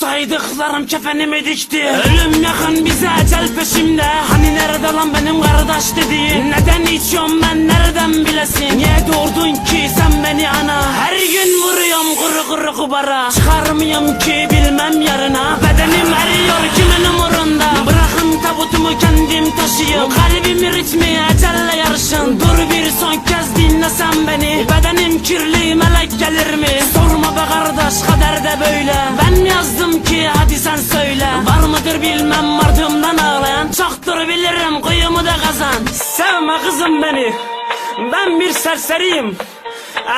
Saydıklarım kefenimi dikti Ölüm yakın bize ecel peşimde. Hani nerede lan benim kardeş dediğin Neden içiyorum ben nereden bilesin? Niye doğurdun ki sen beni ana? Her gün vuruyorum kuru kuru kubara. Çıkarmıyorum ki bilmem yarına. Bedenim eriyor kimin umurunda? Bırakın tabutumu kendim taşıyayım de böyle. Ben yazdım ki hadi sen söyle. Var mıdır bilmem ardımdan ağlayan. Çoktur bilirim kuyumu da kazan. Sevme kızım beni. Ben bir serseriyim.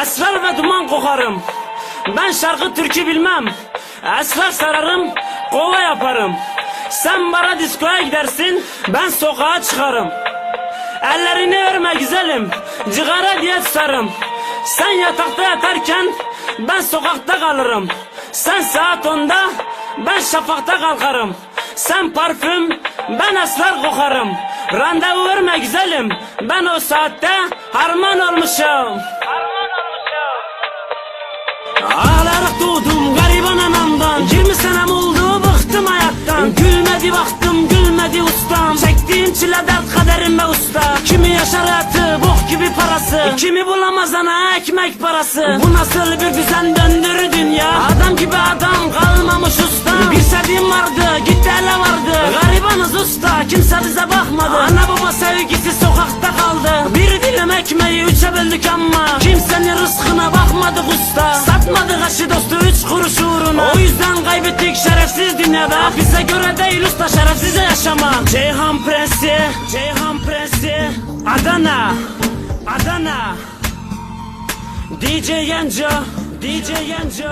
Esrar ve duman kokarım. Ben şarkı türkü bilmem. Esrar sararım Kova yaparım. Sen bara diskoya gidersin Ben sokağa çıkarım. Ellerini örme güzelim Cigara diye tutarım Sen yatakta yatarken Ben sokakta kalırım Sen saat onda Ben şafakta kalkarım. Sen parfüm Ben esrar kokarım. Randevu verme güzelim Ben o saatte harman olmuşum. Ağlayarak doğdum gariban anamdan. 20 senem oldu bıktım hayattan. Gülmedi baktım gülmedi ustam. Çektiğim çile dert kaderim be usta. Kimi yaşar hayatı bok gibi parası. Kimi bulamaz ana ekmek parası? Bu nasıl bir düzen döndür dünya? Adam gibi adam kalmamış usta. Bir sevdiğim vardı gitti ele vardı. Garibanız usta kimse bize bakmadı. Ana baba sevgisi sokakta kaldı. Bir dilim ekmeği üçe böldük ama Kimsenin rızkına bakmadık usta. Satmadık aşı dostu üç kuruş uğruna. O yüzden kaybettik şerefsiz dünyada. Bize göre değil usta şerefsizce yaşamak. Ceyhan Prensi Ceyhan Adana Adana. DJ Yenco DJ Yenco